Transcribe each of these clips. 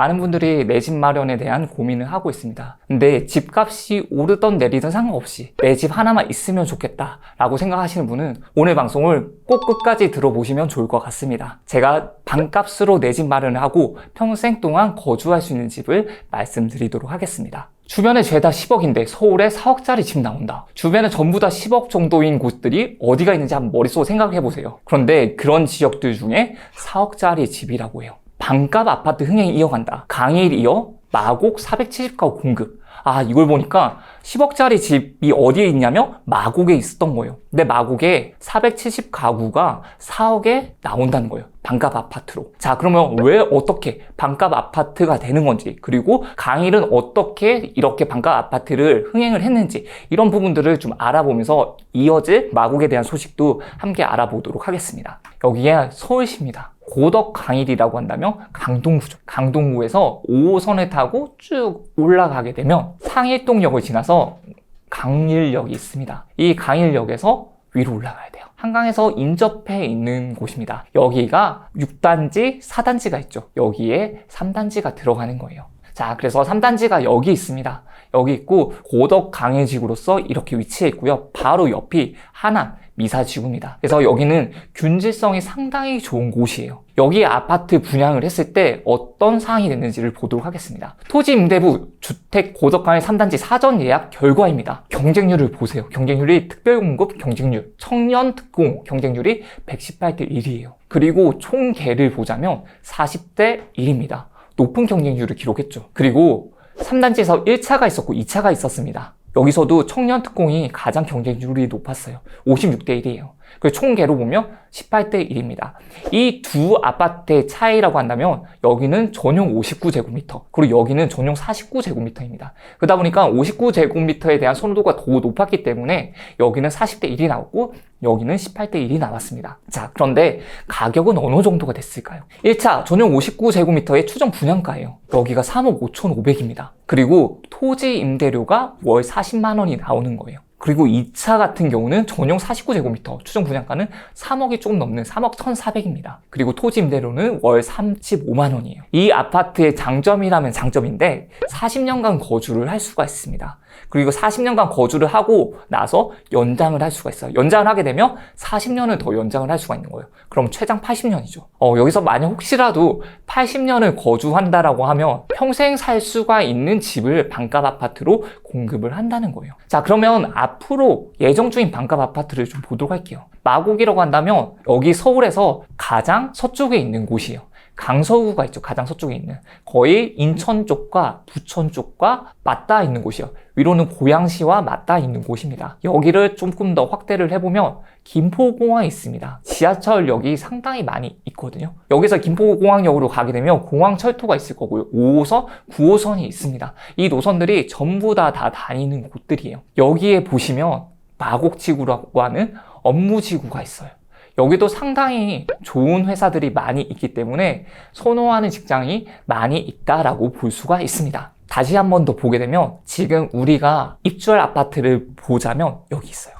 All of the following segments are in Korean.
많은 분들이 내 집 마련에 대한 고민을 하고 있습니다. 근데 집값이 오르던 내리든 상관없이 내 집 하나만 있으면 좋겠다 라고 생각하시는 분은 오늘 방송을 꼭 끝까지 들어보시면 좋을 것 같습니다. 제가 반값으로 내 집 마련을 하고 평생 동안 거주할 수 있는 집을 말씀드리도록 하겠습니다. 주변에 죄다 10억인데 서울에 4억짜리 집 나온다. 주변에 전부 다 10억 정도인 곳들이 어디가 있는지 한번 머릿속으로 생각해 보세요. 그런데 그런 지역들 중에 4억짜리 집이라고 해요. 반값 아파트 흥행 이어간다. 강일 이어 마곡 470가구 공급. 아, 이걸 보니까 10억짜리 집이 어디에 있냐면 마곡에 있었던 거예요. 근데 마곡에 470가구가 4억에 나온다는 거예요. 반값 아파트로. 자, 그러면 왜 어떻게 반값 아파트가 되는 건지, 그리고 강일은 어떻게 이렇게 반값 아파트를 흥행을 했는지, 이런 부분들을 좀 알아보면서 이어질 마곡에 대한 소식도 함께 알아보도록 하겠습니다. 여기에 서울시입니다. 고덕 강일이라고 한다면 강동구죠. 강동구에서 5호선을 타고 쭉 올라가게 되면 상일동역을 지나서 강일역이 있습니다. 이 강일역에서 위로 올라가야 돼요. 한강에서 인접해 있는 곳입니다. 여기가 6단지, 4단지가 있죠. 여기에 3단지가 들어가는 거예요. 자, 그래서 3단지가 여기 있습니다. 여기 있고 고덕 강해지구로서 이렇게 위치해 있고요. 바로 옆이 하남 미사지구입니다. 그래서 여기는 균질성이 상당히 좋은 곳이에요. 여기 아파트 분양을 했을 때 어떤 사항이 됐는지를 보도록 하겠습니다. 토지임대부 주택 고덕강의 3단지 사전 예약 결과입니다. 경쟁률을 보세요. 경쟁률이 특별공급 경쟁률, 청년 특공 경쟁률이 118대 1이에요. 그리고 총개를 보자면 40대 1입니다. 높은 경쟁률을 기록했죠. 그리고 3단지에서 1차가 있었고 2차가 있었습니다. 여기서도 청년 특공이 가장 경쟁률이 높았어요. 56대 1이에요. 그 총계로 보면 18대 1입니다. 이 두 아파트의 차이라고 한다면 여기는 전용 59제곱미터 그리고 여기는 전용 49제곱미터입니다. 그러다 보니까 59제곱미터에 대한 선호도가 더 높았기 때문에 여기는 40대 1이 나왔고 여기는 18대 1이 나왔습니다. 자 그런데 가격은 어느 정도가 됐을까요? 1차 전용 59제곱미터의 추정 분양가예요. 여기가 3억 5,500입니다. 그리고 토지 임대료가 월 40만 원이 나오는 거예요. 그리고 2차 같은 경우는 전용 49제곱미터 추정 분양가는 3억이 조금 넘는 3억 1,400입니다. 그리고 토지 임대료는 월 35만 원이에요. 이 아파트의 장점이라면 장점인데 40년간 거주를 할 수가 있습니다. 그리고 40년간 거주를 하고 나서 연장을 할 수가 있어요. 연장을 하게 되면 40년을 더 연장을 할 수가 있는 거예요. 그럼 최장 80년이죠. 어, 여기서 만약 혹시라도 80년을 거주한다라고 하면 평생 살 수가 있는 집을 반값 아파트로 공급을 한다는 거예요. 자, 그러면 앞으로 예정 중인 반값 아파트를 좀 보도록 할게요. 마곡이라고 한다면 여기 서울에서 가장 서쪽에 있는 곳이에요. 강서구가 있죠. 가장 서쪽에 있는. 거의 인천 쪽과 부천 쪽과 맞닿아 있는 곳이요. 위로는 고양시와 맞닿아 있는 곳입니다. 여기를 조금 더 확대를 해보면 김포공항이 있습니다. 지하철역이 상당히 많이 있거든요. 여기서 김포공항역으로 가게 되면 공항철도가 있을 거고요. 5호선, 9호선이 있습니다. 이 노선들이 전부 다 다 다니는 곳들이에요. 여기에 보시면 마곡지구라고 하는 업무지구가 있어요. 여기도 상당히 좋은 회사들이 많이 있기 때문에 선호하는 직장이 많이 있다라고 볼 수가 있습니다. 다시 한 번 더 보게 되면 지금 우리가 입주할 아파트를 보자면 여기 있어요.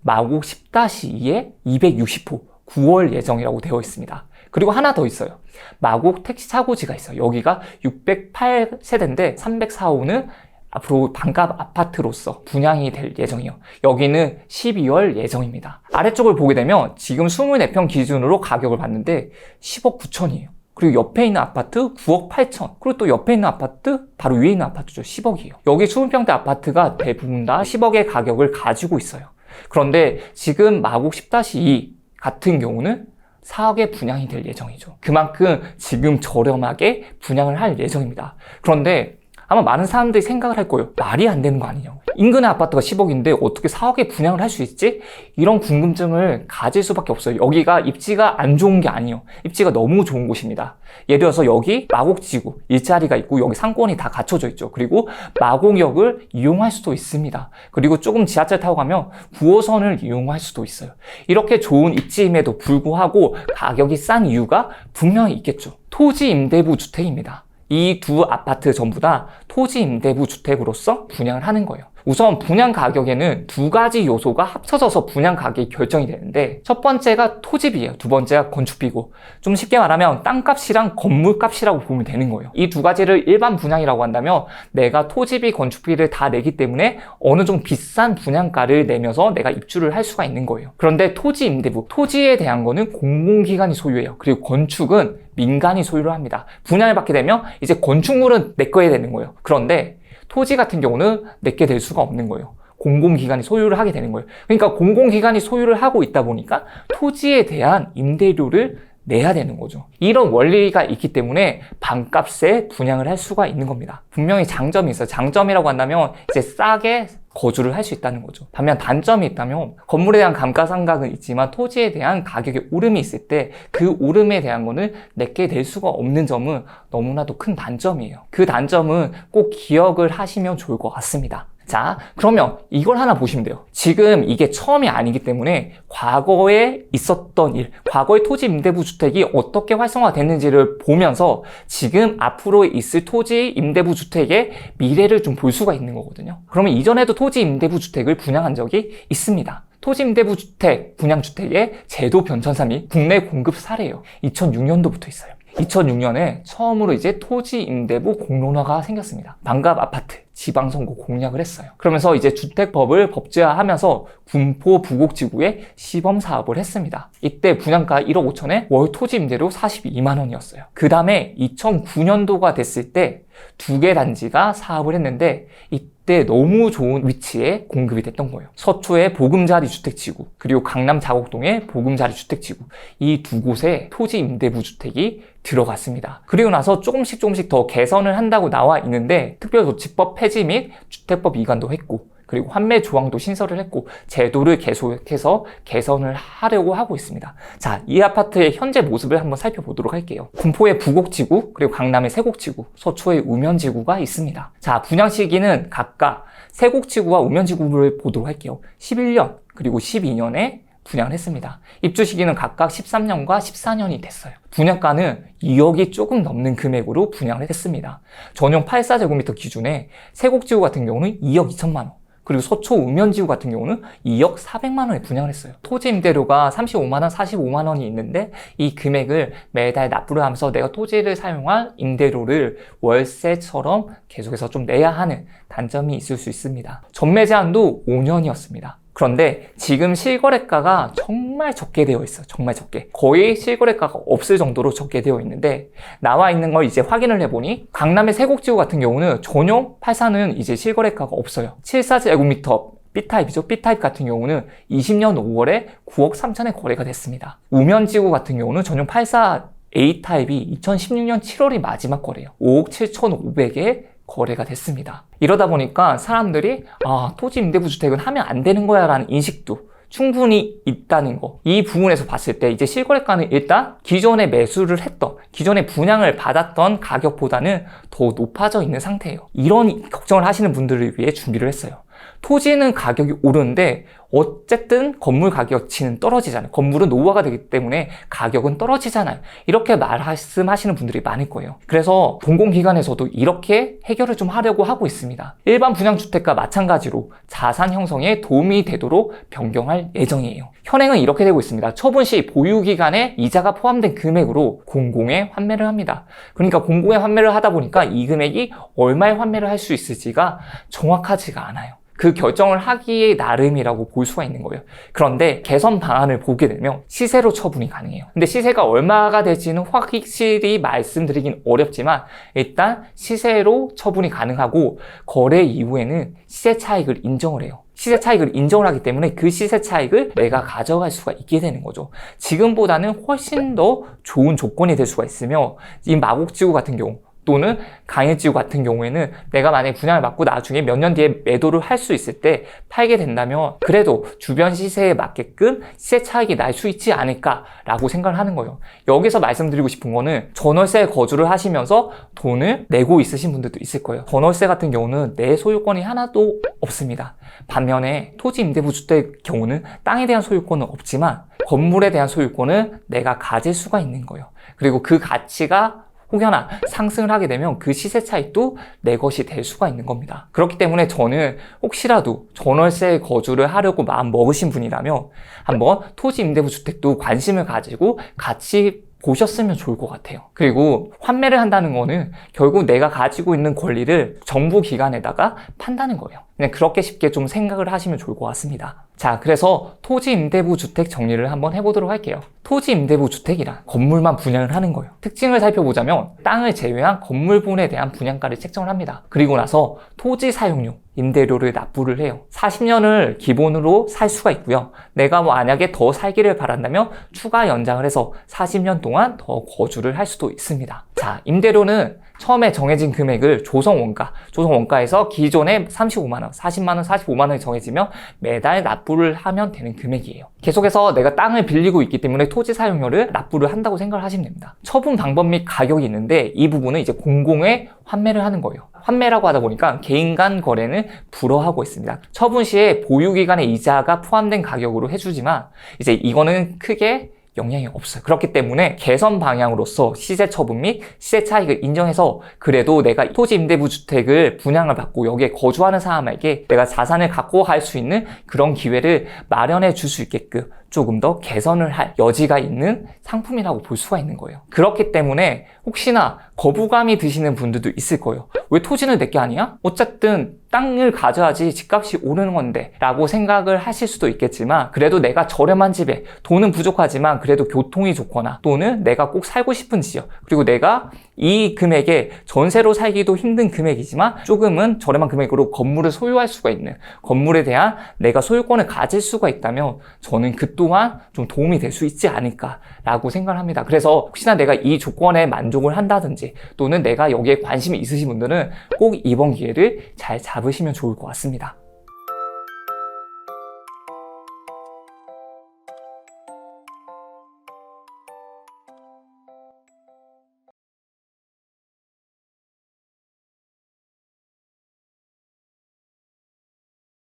마곡 10-2에 260호 9월 예정이라고 되어 있습니다. 그리고 하나 더 있어요. 마곡 택시 차고지가 있어요. 여기가 608세대인데 304호는 앞으로 반값 아파트로서 분양이 될 예정이에요. 여기는 12월 예정입니다. 아래쪽을 보게 되면 지금 24평 기준으로 가격을 봤는데 10억 9천이에요. 그리고 옆에 있는 아파트 9억 8천. 그리고 또 옆에 있는 아파트 바로 위에 있는 아파트죠. 10억이에요. 여기 20평대 아파트가 대부분 다 10억의 가격을 가지고 있어요. 그런데 지금 마곡 10-2 같은 경우는 4억에 분양이 될 예정이죠. 그만큼 지금 저렴하게 분양을 할 예정입니다. 그런데 아마 많은 사람들이 생각을 할 거예요. 말이 안 되는 거 아니냐고. 인근의 아파트가 10억인데 어떻게 4억에 분양을 할 수 있지? 이런 궁금증을 가질 수밖에 없어요. 여기가 입지가 안 좋은 게 아니에요. 입지가 너무 좋은 곳입니다. 예를 들어서 여기 마곡지구 일자리가 있고 여기 상권이 다 갖춰져 있죠. 그리고 마곡역을 이용할 수도 있습니다. 그리고 조금 지하철 타고 가면 9호선을 이용할 수도 있어요. 이렇게 좋은 입지임에도 불구하고 가격이 싼 이유가 분명히 있겠죠. 토지 임대부 주택입니다. 이 두 아파트 전부 다 토지 임대부 주택으로서 분양을 하는 거예요. 우선 분양 가격에는 두 가지 요소가 합쳐져서 분양 가격이 결정이 되는데 첫 번째가 토지비예요. 두 번째가 건축비고 좀 쉽게 말하면 땅값이랑 건물값이라고 보면 되는 거예요. 이 두 가지를 일반 분양이라고 한다면 내가 토지비, 건축비를 다 내기 때문에 어느 정도 비싼 분양가를 내면서 내가 입주를 할 수가 있는 거예요. 그런데 토지 임대부, 토지에 대한 거는 공공기관이 소유해요. 그리고 건축은 민간이 소유를 합니다. 분양을 받게 되면 이제 건축물은 내 거에 되는 거예요. 그런데 토지 같은 경우는 내게 될 수가 없는 거예요. 공공기관이 소유를 하게 되는 거예요. 그러니까 공공기관이 소유를 하고 있다 보니까 토지에 대한 임대료를 내야 되는 거죠. 이런 원리가 있기 때문에 반값에 분양을 할 수가 있는 겁니다. 분명히 장점이 있어요. 장점이라고 한다면 이제 싸게 거주를 할 수 있다는 거죠. 반면 단점이 있다면 건물에 대한 감가상각은 있지만 토지에 대한 가격의 오름이 있을 때 그 오름에 대한 거는 내게 될 수가 없는 점은 너무나도 큰 단점이에요. 그 단점은 꼭 기억을 하시면 좋을 것 같습니다. 자, 그러면 이걸 하나 보시면 돼요. 지금 이게 처음이 아니기 때문에 과거에 있었던 일, 과거의 토지 임대부 주택이 어떻게 활성화됐는지를 보면서 지금 앞으로 있을 토지 임대부 주택의 미래를 좀 볼 수가 있는 거거든요. 그러면 이전에도 토지 임대부 주택을 분양한 적이 있습니다. 토지 임대부 주택, 분양주택의 제도 변천사 및 국내 공급 사례예요. 2006년도부터 있어요. 2006년에 처음으로 이제 토지 임대부 공론화가 생겼습니다. 반갑 아파트 지방 선거 공약을 했어요. 그러면서 이제 주택법을 법제화하면서 군포 부곡지구에 시범 사업을 했습니다. 이때 분양가 1억 5천에 월 토지 임대료 42만 원이었어요. 그 다음에 2009년도가 됐을 때 두 개 단지가 사업을 했는데 이 때 너무 좋은 위치에 공급이 됐던 거예요. 서초의 보금자리 주택지구 그리고 강남 자곡동의 보금자리 주택지구 이 두 곳에 토지 임대부 주택이 들어갔습니다. 그리고 나서 조금씩 조금씩 더 개선을 한다고 나와 있는데 특별조치법 폐지 및 주택법 이관도 했고 그리고 환매 조항도 신설을 했고 제도를 계속해서 개선을 하려고 하고 있습니다. 자, 이 아파트의 현재 모습을 한번 살펴보도록 할게요. 군포의 부곡지구, 그리고 강남의 세곡지구, 서초의 우면지구가 있습니다. 자, 분양 시기는 각각 세곡지구와 우면지구를 보도록 할게요. 11년, 그리고 12년에 분양을 했습니다. 입주 시기는 각각 13년과 14년이 됐어요. 분양가는 2억이 조금 넘는 금액으로 분양을 했습니다. 전용 84제곱미터 기준에 세곡지구 같은 경우는 2억 2천만 원, 그리고 서초 우면지구 같은 경우는 2억 400만 원에 분양을 했어요. 토지 임대료가 35만 원, 45만 원이 있는데 이 금액을 매달 납부를 하면서 내가 토지를 사용할 임대료를 월세처럼 계속해서 좀 내야 하는 단점이 있을 수 있습니다. 전매 제한도 5년이었습니다. 그런데 지금 실거래가가 정말 적게 되어 있어요. 정말 적게. 거의 실거래가가 없을 정도로 적게 되어 있는데 나와 있는 걸 이제 확인을 해보니 강남의 세곡지구 같은 경우는 전용 84는 이제 실거래가가 없어요. 74제곱미터 B타입이죠. B타입 같은 경우는 20년 5월에 9억 3천에 거래가 됐습니다. 우면지구 같은 경우는 전용 84 A타입이 2016년 7월이 마지막 거래예요. 5억 7,500에 거래가 됐습니다. 이러다 보니까 사람들이 아 토지 임대부 주택은 하면 안 되는 거야 라는 인식도 충분히 있다는 거. 이 부분에서 봤을 때 이제 실거래가는 일단 기존에 매수를 했던, 기존에 분양을 받았던 가격보다는 더 높아져 있는 상태예요. 이런 걱정을 하시는 분들을 위해 준비를 했어요. 토지는 가격이 오르는데 어쨌든 건물 가격치는 떨어지잖아요. 건물은 노후화가 되기 때문에 가격은 떨어지잖아요. 이렇게 말씀하시는 분들이 많을 거예요. 그래서 공공기관에서도 이렇게 해결을 좀 하려고 하고 있습니다. 일반 분양주택과 마찬가지로 자산 형성에 도움이 되도록 변경할 예정이에요. 현행은 이렇게 되고 있습니다. 처분 시 보유기간에 이자가 포함된 금액으로 공공에 환매를 합니다. 그러니까 공공에 환매를 하다 보니까 이 금액이 얼마에 환매를 할 수 있을지가 정확하지가 않아요. 그 결정을 하기에 나름이라고 볼 수가 있는 거예요. 그런데 개선 방안을 보게 되면 시세로 처분이 가능해요. 근데 시세가 얼마가 될지는 확실히 말씀드리긴 어렵지만 일단 시세로 처분이 가능하고 거래 이후에는 시세 차익을 인정을 해요. 시세 차익을 인정을 하기 때문에 그 시세 차익을 내가 가져갈 수가 있게 되는 거죠. 지금보다는 훨씬 더 좋은 조건이 될 수가 있으며 이 마곡지구 같은 경우 또는 강해지구 같은 경우에는 내가 만약에 분양을 받고 나중에 몇 년 뒤에 매도를 할 수 있을 때 팔게 된다면 그래도 주변 시세에 맞게끔 시세 차익이 날 수 있지 않을까라고 생각을 하는 거예요. 여기서 말씀드리고 싶은 거는 전월세에 거주를 하시면서 돈을 내고 있으신 분들도 있을 거예요. 전월세 같은 경우는 내 소유권이 하나도 없습니다. 반면에 토지 임대부 주택 경우는 땅에 대한 소유권은 없지만 건물에 대한 소유권은 내가 가질 수가 있는 거예요. 그리고 그 가치가 혹여나 상승을 하게 되면 그 시세 차익도 내 것이 될 수가 있는 겁니다. 그렇기 때문에 저는 혹시라도 전월세에 거주를 하려고 마음 먹으신 분이라면 한번 토지 임대부 주택도 관심을 가지고 같이 보셨으면 좋을 것 같아요. 그리고 환매를 한다는 거는 결국 내가 가지고 있는 권리를 정부 기관에다가 판다는 거예요. 그냥 그렇게 쉽게 좀 생각을 하시면 좋을 것 같습니다. 자, 그래서 토지 임대부 주택 정리를 한번 해보도록 할게요. 토지 임대부 주택이란 건물만 분양을 하는 거예요. 특징을 살펴보자면 땅을 제외한 건물분에 대한 분양가를 책정을 합니다. 그리고 나서 토지 사용료, 임대료를 납부를 해요. 40년을 기본으로 살 수가 있고요. 내가 만약에 더 살기를 바란다면 추가 연장을 해서 40년 동안 더 거주를 할 수도 있습니다. 자, 임대료는 처음에 정해진 금액을 조성 원가, 조성 원가에서 기존에 35만 원, 40만 원, 45만 원이 정해지면 매달 납부를 하면 되는 금액이에요. 계속해서 내가 땅을 빌리고 있기 때문에 토지 사용료를 납부를 한다고 생각을 하시면 됩니다. 처분 방법 및 가격이 있는데 이 부분은 이제 공공의 환매를 하는 거예요. 환매라고 하다 보니까 개인 간 거래는 불허하고 있습니다. 처분 시에 보유 기간의 이자가 포함된 가격으로 해주지만 이제 이거는 크게 영향이 없어요. 그렇기 때문에 개선 방향으로서 시세 처분 및 시세 차익을 인정해서 그래도 내가 토지 임대부 주택을 분양을 받고 여기에 거주하는 사람에게 내가 자산을 갖고 갈 수 있는 그런 기회를 마련해 줄 수 있게끔 조금 더 개선을 할 여지가 있는 상품이라고 볼 수가 있는 거예요. 그렇기 때문에 혹시나 거부감이 드시는 분들도 있을 거예요. 왜 토지는 내 게 아니야? 어쨌든 땅을 가져야지 집값이 오르는 건데 라고 생각을 하실 수도 있겠지만 그래도 내가 저렴한 집에 돈은 부족하지만 그래도 교통이 좋거나 또는 내가 꼭 살고 싶은 지역 그리고 내가 이 금액에 전세로 살기도 힘든 금액이지만 조금은 저렴한 금액으로 건물을 소유할 수가 있는 건물에 대한 내가 소유권을 가질 수가 있다면 저는 그 또한 좀 도움이 될 수 있지 않을까라고 생각을 합니다. 그래서 혹시나 내가 이 조건에 만족을 한다든지 또는 내가 여기에 관심이 있으신 분들은 꼭 이번 기회를 잘 잡으시면 좋을 것 같습니다.